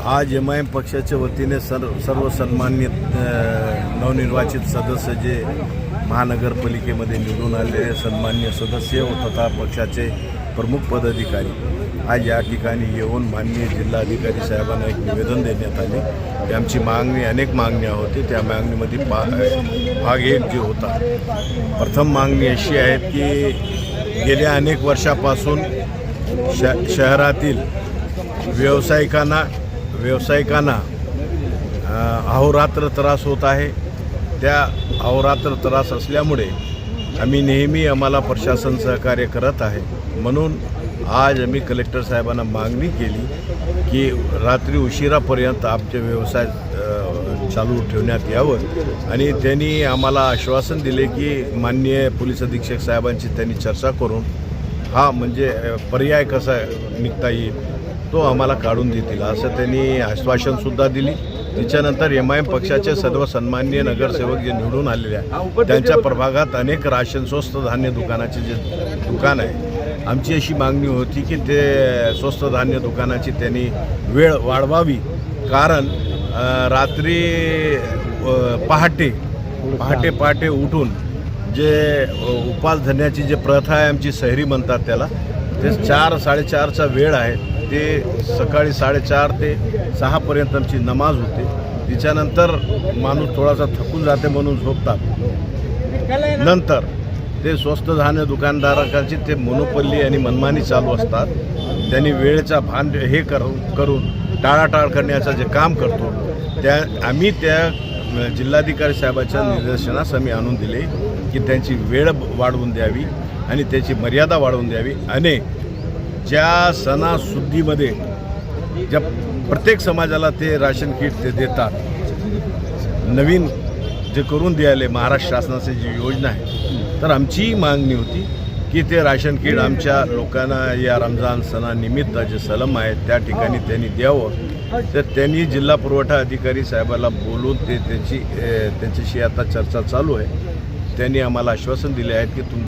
आज M I am पक्षाच्या वतीने सर्व सर्व सन्मान्य नवनिर्वाचित सदस्य जे महानगरपालिकेमध्ये निवडून आलेले सन्मान्य सदस्य व तथा पक्षाचे प्रमुख पदाधिकारी. आज या ठिकाणी येऊन माननीय जिल्हाधिकारी साहेबांना एक निवेदन देण्यात आले. की आमची मागणी अनेक मागण्या होती. त्या मागणीमध्ये पा भाग एक जे होता प्रथम मागणी अशी आहे की गेल्या अनेक वर्षापासून श शहरातील व्यावसायिकांना व्यावसायिकांना अहोरात्र त्रास होत आहे. त्या अहोरात्र त्रास असल्यामुळे आम्ही नेहमी आम्हाला प्रशासन सहकार्य करत आहे. म्हणून आज आम्ही कलेक्टर साहेबांना मागणी केली की रात्री उशिरापर्यंत आमचे व्यवसाय चालू ठेवण्यात यावं. आणि त्यांनी आम्हाला आश्वासन दिले की माननीय पोलीस अधीक्षक साहेबांची त्यांनी चर्चा करून हा म्हणजे पर्याय कसा निघता येईल? तो आम्हाला काढून देतील. असं त्यांनी आश्वासनसुद्धा दिली. त्याच्यानंतर एम आय एम पक्षाचे सर्व सन्माननीय नगरसेवक जे निवडून आलेले आहेत त्यांच्या प्रभागात अनेक राशन स्वस्त धान्य दुकानाचे जे दुकान आहे आमची अशी मागणी होती की ते स्वस्त धान्य दुकानाची त्यांनी वेळ वाढवावी. कारण रात्री पहाटे पहाटे पहाटे उठून जे उपास धरण्याची जे प्रथा आहे आमची सहरी म्हणतात त्याला ते चार साडेचारचा वेळ आहे. ते सकाळी साडेचार ते सहापर्यंत आमची नमाज होते. तिच्यानंतर माणूस थोडासा थकून जाते म्हणून झोपतात. नंतर ते स्वस्त धान्य दुकानदारांची ते मोनोपल्ली आणि मनमानी चालू असतात. त्यांनी वेळेचा भान हे करून करून टाळाटाळ करण्याचं जे काम करतो त्या आम्ही त्या जिल्हाधिकारी साहेबाच्या निदर्शनास आम्ही आणून दिले की त्यांची वेळ वाढवून द्यावी आणि त्याची मर्यादा वाढवून द्यावी. आणि ज्या सणासुद्धीमध्ये ज्या प्रत्येक समाजाला ते राशन किट ते देतात नवीन जे करून द्यायले महाराष्ट्र शासनाची जी योजना आहे तर आमचीही मागणी होती की ते राशन किट आमच्या लोकांना या रमजान सणानिमित्त जे सलम आहेत त्या ठिकाणी त्यांनी द्यावं. तर त्यांनी जिल्हा पुरवठा अधिकारी साहेबाला बोलून ते त्याची त्यांच्याशी आता चर्चा चालू आहे. त्यांनी आम्हाला आश्वासन दिले आहेत की तुम